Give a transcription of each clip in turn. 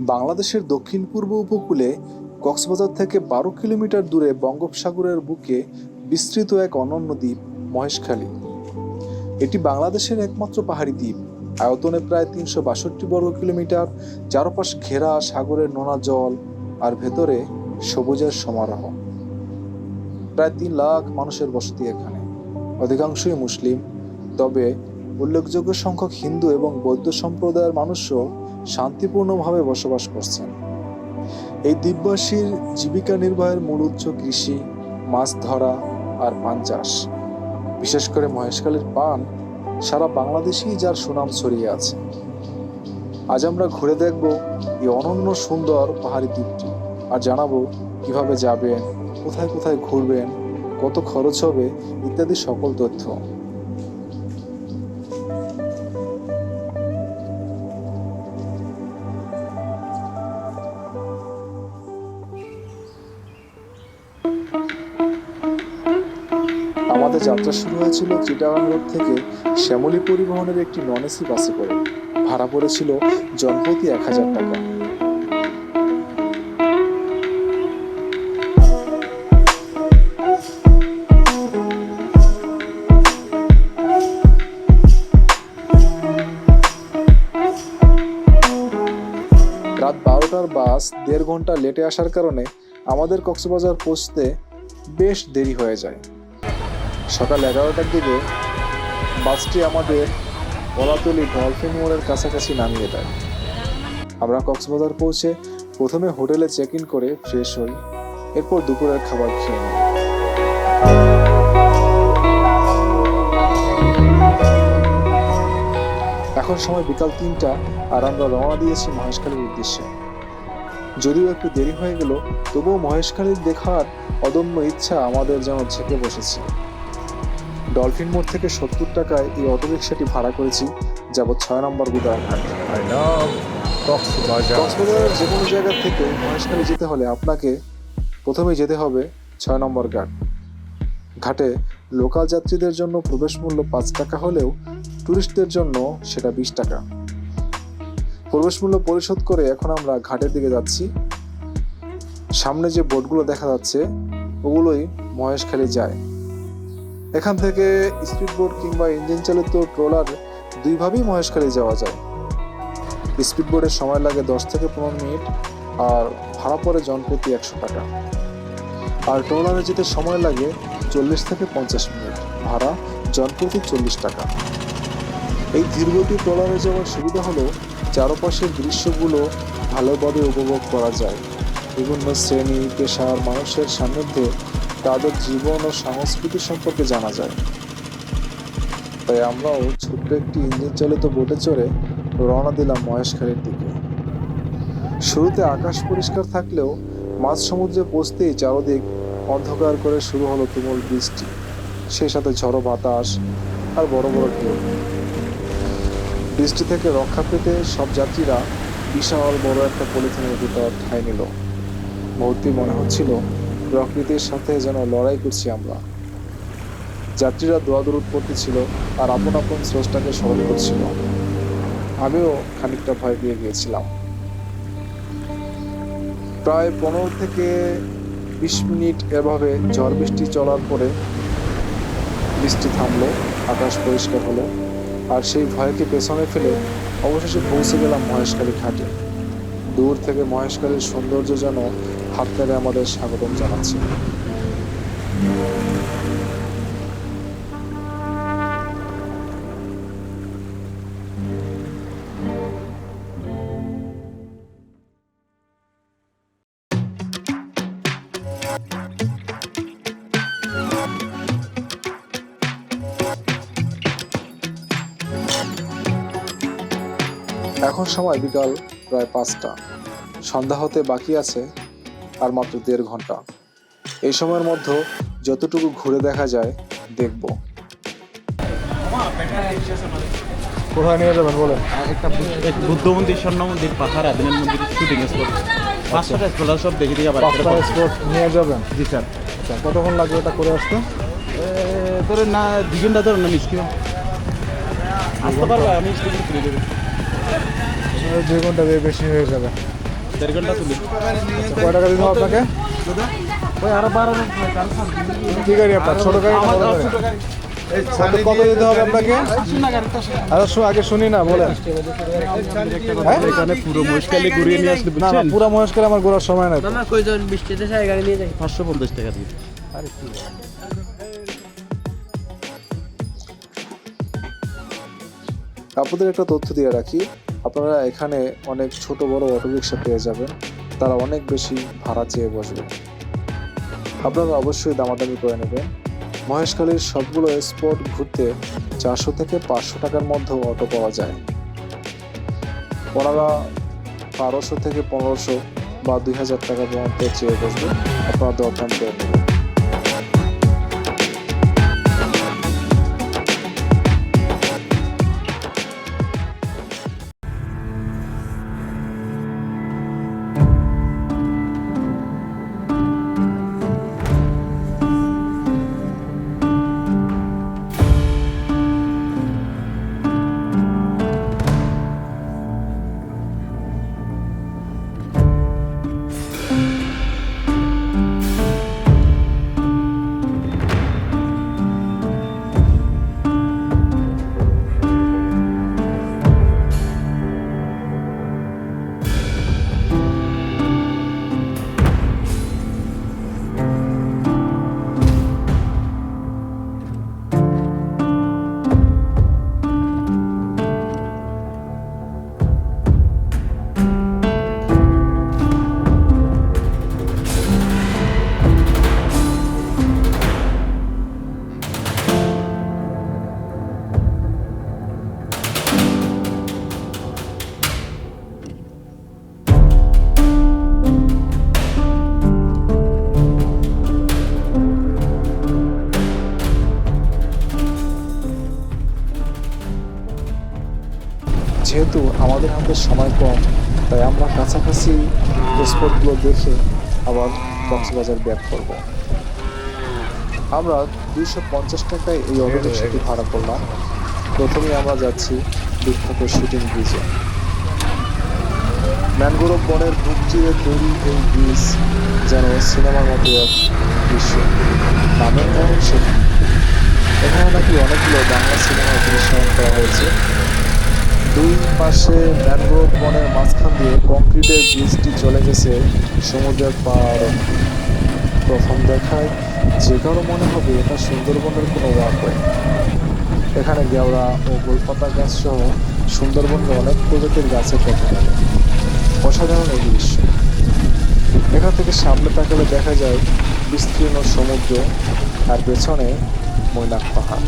বাংলাদেশের দক্ষিণ পূর্ব উপকূলে কক্সবাজার থেকে বারো কিলোমিটার দূরে বঙ্গোপসাগরের বুকে বিস্তৃত এক অনন্য দ্বীপ, মহেশখালী। এটি বাংলাদেশের একমাত্র পাহাড়ি দ্বীপ। আয়তনে প্রায় তিনশো বাষট্টি বর্গ কিলোমিটার, চারপাশ ঘেরা সাগরের নোনা জল আর ভেতরে সবুজের সমারোহ। প্রায় তিন লাখ মানুষের বসতি এখানে। অধিকাংশই মুসলিম। তবে উল্লেখযোগ্য সংখ্যক হিন্দু এবং বৌদ্ধ সম্প্রদায়ের মানুষও শান্তিপূর্ণভাবে বসবাস করছেন। এই দ্বীপবাসীর জীবিকা নির্বাহের মূল উৎস কৃষি, মাছ ধরা আর পান চাষ। বিশেষ করে মহেশখালীর পান সারা বাংলাদেশেই যার সুনাম ছড়িয়ে আছে। আজ আমরা ঘুরে দেখব এই অনন্য সুন্দর পাহাড়ি দ্বীপটি আর জানাব কীভাবে যাবেন, কোথায় কোথায় ঘুরবেন, কত খরচ হবে ইত্যাদি সকল তথ্য। আমাদের যাত্রা শুরু হয়েছিল চিটাগাং রোড থেকে শ্যামলী পরিবহনের একটি নন এসি বাসে করে। ভাড়া পড়েছিল জনপ্রতি এক হাজার টাকা। রাত বারোটার বাস দেড় ঘণ্টা লেটে আসার কারণে আমাদের কক্সবাজার পৌঁছতে বেশ দেরি হয়ে যায়। সকাল এগারোটার দিকে বাসটি আমাদের কলাতলি ডলফিন মোড়ের কাছাকাছি নামিয়ে দেয়। আমরা কক্সবাজার পৌঁছে প্রথমে হোটেলে চেক ইন করে ফ্রেশ হই, এরপর দুপুরের খাবার খেয়ে নিই। এখন সময় বিকাল তিনটা আর আমরা রওনা দিয়েছি মহেশখালীর উদ্দেশ্যে। যদিও একটু দেরি হয়ে গেল, তবুও মহেশখালীর দেখার অদম্য ইচ্ছা আমাদের যেন ঝেঁকে বসেছিল। ডলফিন মোড় থেকে সত্তর টাকায় এই অটোরিকশাটি ভাড়া করেছি যাব ছয় নম্বর গুদারঘাট কক্সবাজার কক্সবাজারের যে কোনো জায়গা থেকে মহেশখালী যেতে হলে আপনাকে প্রথমে যেতে হবে ছয় নম্বর ঘাট। ঘাটে লোকাল যাত্রীদের জন্য প্রবেশ মূল্য পাঁচ টাকা হলেও টুরিস্টদের জন্য সেটা বিশ টাকা। প্রবেশ মূল্য পরিশোধ করে এখন আমরা ঘাটের দিকে যাচ্ছি। সামনে যে বোটগুলো দেখা যাচ্ছে ওগুলোই মহেশখালী যায়। এখান থেকে স্পিড বোট কিংবা ইঞ্জিন চালিত ট্রলার দুইভাবেই মহেশখালী যাওয়া যায়। স্পিড বোটের সময় লাগে দশ থেকে পনেরো মিনিট আর ভাড়া পড়ে জনপ্রতি একশো টাকা। আর ট্রলারে যেতে সময় লাগে চল্লিশ থেকে পঞ্চাশ মিনিট, ভাড়া জনপ্রতি চল্লিশ টাকা। এই ধীরগতি ট্রলারে যাওয়ার সুবিধা হলো চারপাশের দৃশ্যগুলো ভালোভাবে উপভোগ করা যায়। বিভিন্ন শ্রেণি, পেশার, মানুষের সান্নিধ্যে তাদের জীবন ও সংস্কৃতি সম্পর্কে জানা যায়। তাই আমরাও ছোট্ট একটি ইঞ্জিন চালিত বোটে চড়ে রওনা দিলাম মহেশখালীর দিকে। শুরুতে আকাশ পরিষ্কার থাকলেও মাঝ সমুদ্রে পৌঁছতেই চারদিক অন্ধকার করে শুরু হলো তুমুল বৃষ্টি, সেই সাথে ঝড়ো বাতাস আর বড় বড় ঢেউ। বৃষ্টি থেকে রক্ষা পেতে সব যাত্রীরা বিশাল বড় একটা পলিথিনের ভিতর ঠাঁই নিল। মুহূর্তে মনে হচ্ছিল প্রকৃতির সাথে যেন লড়াই করছি আমরা। যাত্রীরা দোয়াদরুদ পড়তেছিল আর আপন আপন স্রষ্টাকে স্মরণ করছিল। আমিও খানিকটা ভয় পেয়ে গিয়েছিলাম। প্রায় পনেরো থেকে বিশ মিনিট এভাবে ঝড় বৃষ্টি চলার পরে বৃষ্টি থামলো, আকাশ পরিষ্কার হলো আর সেই ভয়কে পেছনে ফেলে অবশেষে পৌঁছে গেলাম মহেশকালী ঘাটে। দূর থেকে মহেশখালীর সৌন্দর্য যেন হাত আমাদের স্বাগতম জানাচ্ছে। এখন সময় বিকাল প্রায় পাঁচটা। সন্ধ্যা হতে বাকি আছে। আর মাত্র দেড় ঘণ্টা। এই সময়ের মধ্যে যতটুকু ঘুরে দেখা যায় দেখব। কোথায় নিয়ে যাবেন বলেন? একটা বুদ্ধ মন্দির স্বর্ণ মন্দির পাহাড় আদিনের মন্দির শুটিং স্পট পাঁচটা স্পট সব দেখে দিয়ে আবার পাঁচটা স্পট নিয়ে যাবেন? জি স্যার। আচ্ছা, কতক্ষণ লাগবে এটা করে আসতে? ধরেন না দুই ঘণ্টা ধরেন না মিষ্টি। আসতে পারবে আমি দুই ঘণ্টা বেশি হয়ে যাবে। দেড় ঘণ্টা তুলি। কয় টাকা দিতে আপনাকে? ওই আরও বারো কি গাড়ি আপনার? ছোট গাড়ি কত দিতে হবে আপনাকে? আচ্ছা আগে শুনি না বলেন। হ্যাঁ? এখানে পুরো ঘুরিয়ে নিয়ে আসলে না পুরা আমার ঘোরার সময় নাই তো। বৃষ্টিতে গাড়ি নিয়ে যাই। পাঁচশো পঞ্চাশ টাকা দিয়ে। আপনাদের একটা তথ্য দিয়ে রাখি। আপনারা এখানে অনেক ছোট বড় অটোরিকশা পেয়ে যাবেন। তারা অনেক বেশি ভাড়া চেয়ে বসবে। আপনারা অবশ্যই দামাদামি করে নেবেন। মহেশখালীর সবগুলো স্পট ঘুরতে চারশো থেকে পাঁচশো টাকার মধ্যে অটো পাওয়া যায়। ওনারা বারোশো থেকে পনেরোশো বা দুই হাজার টাকা পর্যন্ত চেয়ে বসবে। আপনারা দরদাম করে নেবেন। যেহেতু আমাদের হাতে সময় কম, তাই আমরা কাছাকাছি স্পটগুলো দেখে আবার কক্সবাজার ব্যাক করব। আমরা দুইশো পঞ্চাশ টাকায় এই অটো রিক্সাটি ভাড়া করলাম। প্রথমে আমরা যাচ্ছি বিখ্যাত শুটিং ব্রিজে। ম্যানগ্রোভ বনের বুক চিরে তৈরি এই ব্রিজ যেন সিনেমার মতো এক দৃশ্য। নামের কারণ সেখানে এখানে নাকি অনেকগুলো বাংলা সিনেমার দৃশ্যায়ন করা দুই পাশে ম্যানগ্রোভ বনের মাঝখান দিয়ে কংক্রিটের ব্রিজটি চলে গেছে সমুদ্রের পার প্রথম দেখায় যে কারও মনে হবে এটা সুন্দরবনের কোনো ওয়াকওয়ে এখানে গেওড়া ও গোলপাতা গাছ সহ সুন্দরবনের অনেক প্রজাতির গাছের দেখা যাবে অসাধারণ এই দৃশ্য। এখান থেকে সামনে তাকালে দেখা যায় বিস্তীর্ণ সমুদ্র আর পেছনে মৈনাক পাহাড়।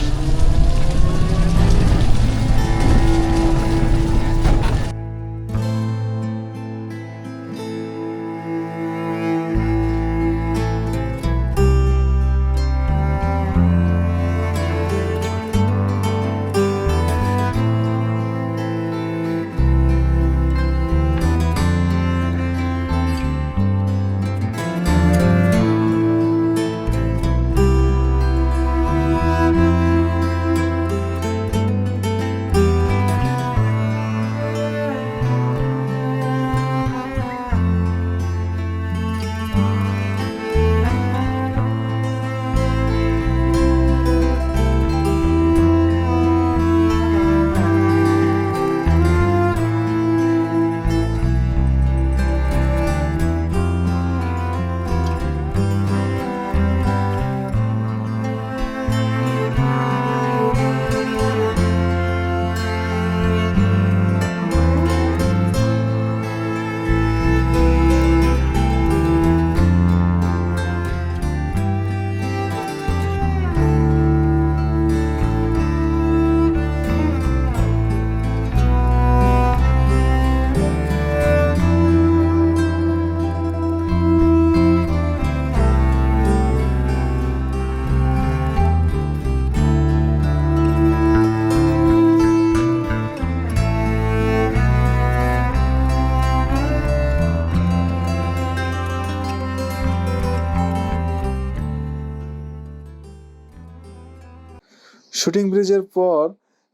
শুটিং ব্রিজের পর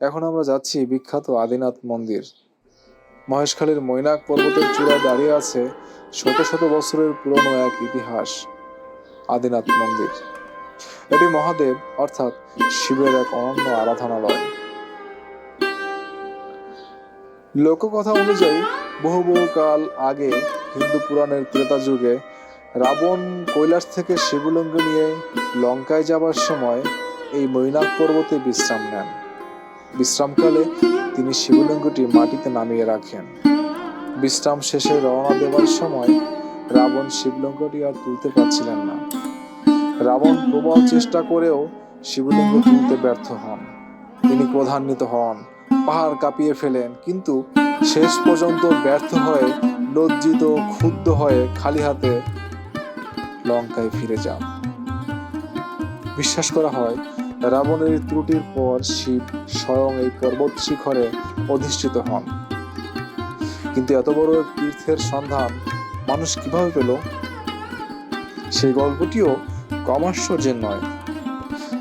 এখন আমরা যাচ্ছি বিখ্যাত আদিনাথ মন্দির। মহেশখালীর মৈনাক পর্বতের চূড়ায় দাঁড়িয়ে আছে শত শত বছরের পুরনো এক ইতিহাস, আদিনাথ মন্দির। এটি মহাদেব, অর্থাৎ শিবের এক অনন্য আরাধনালয়। লোককথা অনুযায়ী, বহু বহু কাল আগে হিন্দু পুরাণের ত্রেতা যুগে রাবণ কৈলাস থেকে শিবলিঙ্গ নিয়ে লঙ্কায় যাবার সময় এই মৈনাক পর্বতে বিশ্রাম নেন। বিশ্রামকালে তিনি শিবলিঙ্গটি মাটিতে নামিয়ে রাখেন। বিশ্রাম শেষে রওনা দেওয়ার সময় রাবণ শিবলিঙ্গটি আর তুলতে পারছিলেন না। রাবণ প্রবল চেষ্টা করেও শিবলিঙ্গ তুলতে ব্যর্থ হন। তিনি ক্রধান্বিত হন, পাহাড় কাঁপিয়ে ফেলেন, কিন্তু শেষ পর্যন্ত ব্যর্থ হয়ে লজ্জিত, ক্ষুব্ধ হয়ে খালি হাতে লঙ্কায় ফিরে যান। বিশ্বাস করা হয় রাবণের ত্রুটির পর শিব স্বয়ং এই পর্বত শিখরে অধিষ্ঠিত হন। কিন্তু এত বড় তীর্থের সন্ধান মানুষ কীভাবে পেল? সেই গল্পটিও কম আশ্চর্যের নয়।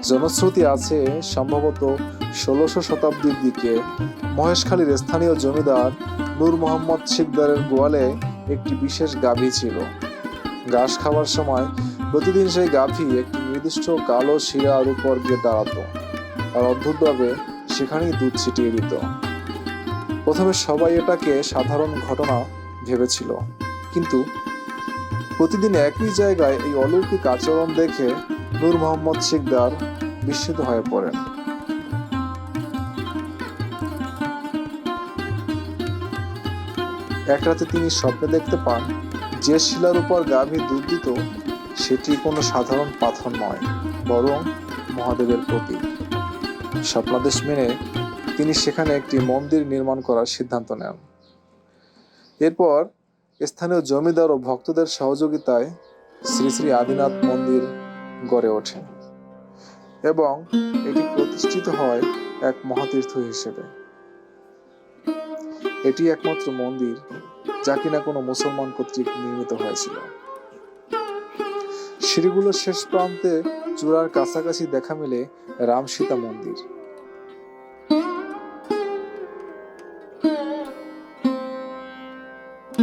জনশ্রুতি আছে সম্ভবত ষোলোশো শতাব্দীর দিকে মহেশখালীর স্থানীয় জমিদার নূর মোহাম্মদ শিকদারের গোয়ালে একটি বিশেষ গাভী ছিল। ঘাস খাওয়ার সময় প্রতিদিন সেই গাভী একটি নির্দিষ্ট কালো শিরার উপর গিয়ে দাঁড়াতো, আর অদ্ভুতভাবে সেখানেই দুধ ছিটিয়ে দিত। প্রথমে সবাই এটাকে সাধারণ ঘটনা ভেবেছিল, কিন্তু প্রতিদিন একই জায়গায় এই অলৌকিক আচরণ দেখে নূর মোহাম্মদ শিকদার বিস্মিত হয়ে পড়েন। এক রাতে তিনি স্বপ্নে দেখতে পান, যে শিলার উপর গাভী দুধ দিত সেটি কোনো সাধারণ পাথর নয়, বরং মহাদেবের প্রতীক। স্বপ্নাদেশ মেনে তিনি সেখানে একটি মন্দির নির্মাণ করার সিদ্ধান্ত নেন। এরপর স্থানীয় জমিদার ও ভক্তদের সহযোগিতায় শ্রী শ্রী আদিনাথ মন্দির গড়ে ওঠে এবং এটি প্রতিষ্ঠিত হয় এক মহাতীর্থ হিসেবে। এটি একমাত্র মন্দির যা কিনা কোনো মুসলমান কর্তৃক নির্মিত হয়েছিল। সিঁড়িগুলোর শেষ প্রান্তে চূড়ার কাছাকাছি দেখা মেলে রাম সীতা মন্দির।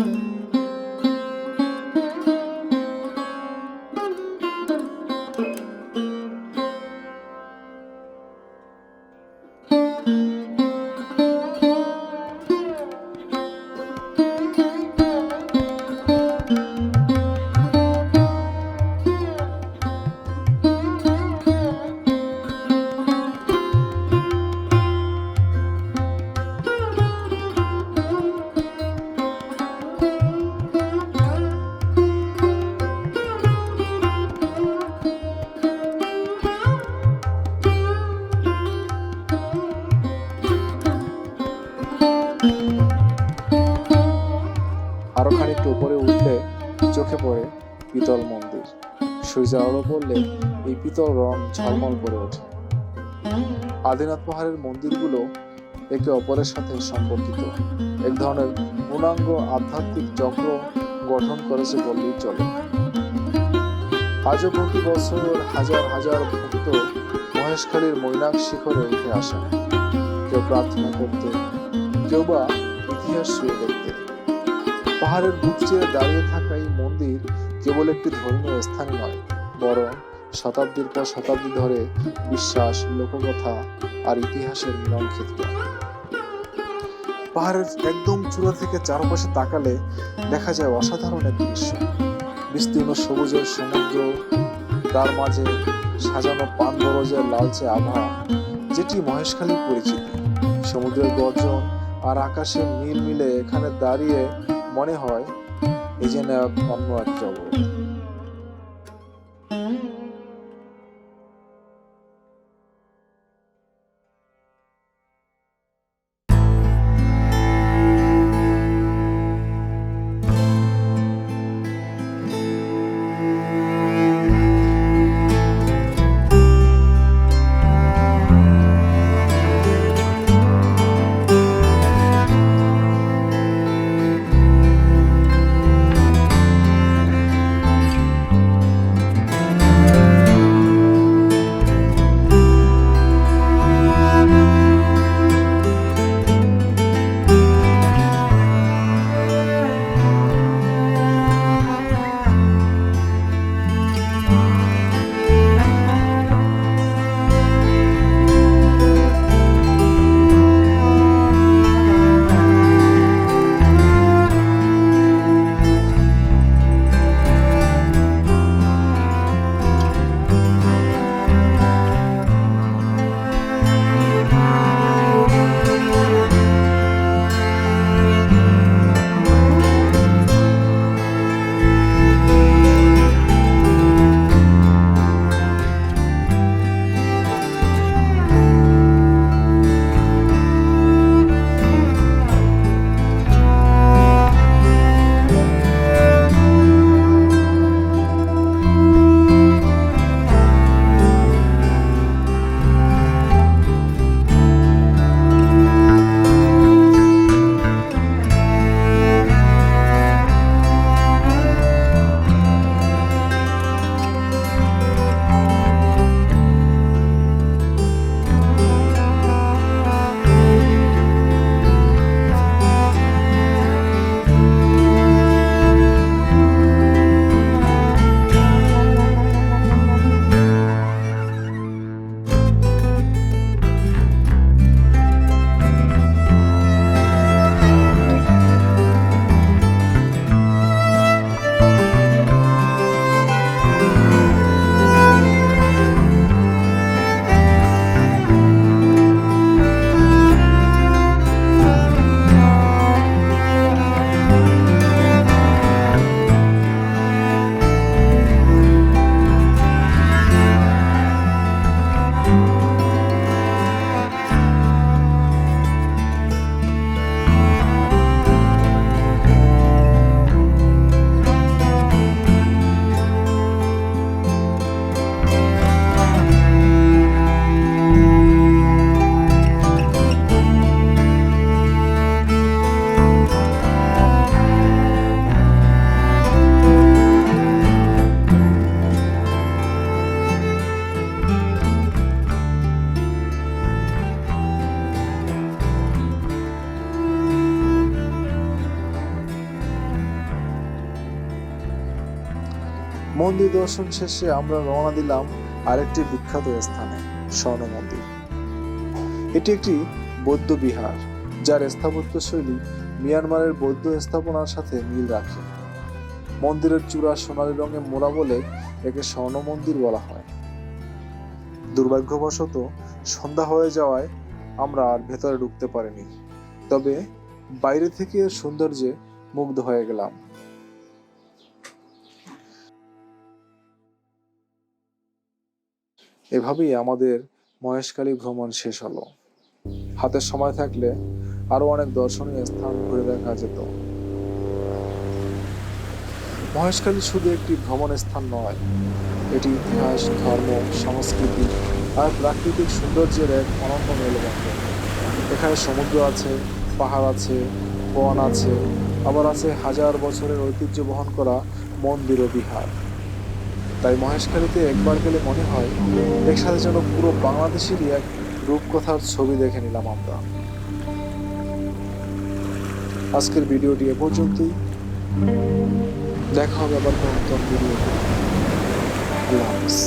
আরও সূর্যের আলো পড়লে এই পিতল রং ঝলমল করে ওঠে। আদিনাথ পাহাড়ের মন্দিরগুলো একে অপরের সাথে সম্পর্কিত। এক ধরনের পূর্ণাঙ্গ আধ্যাত্মিক চক্র গঠন করেছে বললেই চলে। আজও প্রতি বছর হাজার হাজার ভক্ত মহেশখালীর মৈনাক শিখরে উঠে আসেন। কেউ প্রার্থনা করতে, কেউ বা ইতিহাস শুয়ে দেখতে। পাহাড়ের বুক চিরে দাঁড়িয়ে থাকা এই মন্দির কেবল একটি ধর্মীয় স্থান নয় বরং শতাব্দীর পর শতাব্দী ধরে বিশ্বাস, লোককথা আর ইতিহাসের মিলন ক্ষেত্র। পাহাড়ের একদম চূড়া থেকে চারপাশে তাকালে দেখা যায় অসাধারণ এক দৃশ্য। বিস্তীর্ণ সবুজের সমুদ্র, তার মাঝে সাজানো পান বরজের লালচে আভা, যেটি মহেশখালী পরিচিতি। সমুদ্রের গর্জন আর আকাশের নীল মিলে এখানে দাঁড়িয়ে মনে হয় এই যেন অন্য এক জগৎ। মন্দির দর্শন শেষে আমরা রওনা দিলাম আরেকটি বিখ্যাত স্থানে, স্বর্ণ মন্দির। এটি একটি বৌদ্ধ বিহার, যার স্থাপত্য শৈলী মিয়ানমারের বৌদ্ধ স্থাপনার সাথে মিল রাখে। মন্দিরের চূড়া সোনালী রঙে মোড়া বলে একে স্বর্ণ মন্দির বলা হয়। দুর্ভাগ্যবশত সন্ধ্যা হয়ে যাওয়ায় আমরা আর ভেতরে ঢুকতে পারিনি, তবে বাইরে থেকে সৌন্দর্যে মুগ্ধ হয়ে গেলাম। এভাবেই আমাদের মহেশখালী ভ্রমণ শেষ হলো। হাতে সময় থাকলে আরও অনেক দর্শনীয় স্থান ঘুরে দেখা যেত। মহেশখালী শুধু একটি ভ্রমণ স্থান নয়, এটি ইতিহাস, ধর্ম, সংস্কৃতি আর প্রাকৃতিক সৌন্দর্যের এক অনন্য মেলবন্ধন। এখানে সমুদ্র আছে, পাহাড় আছে, বন আছে, আবার আছে হাজার বছরের ঐতিহ্য বহন করা মন্দির ও বিহার। তাই মহেশখালীতে একবার গেলে মনে হয় একসাথে যেন পুরো বাংলাদেশেরই এক রূপকথার ছবি দেখে নিলাম আমরা। আজকের ভিডিওটি এ পর্যন্তই। দেখা হবে আবার কোনো ভিডিওতে। আল্লাহ হাফিজ।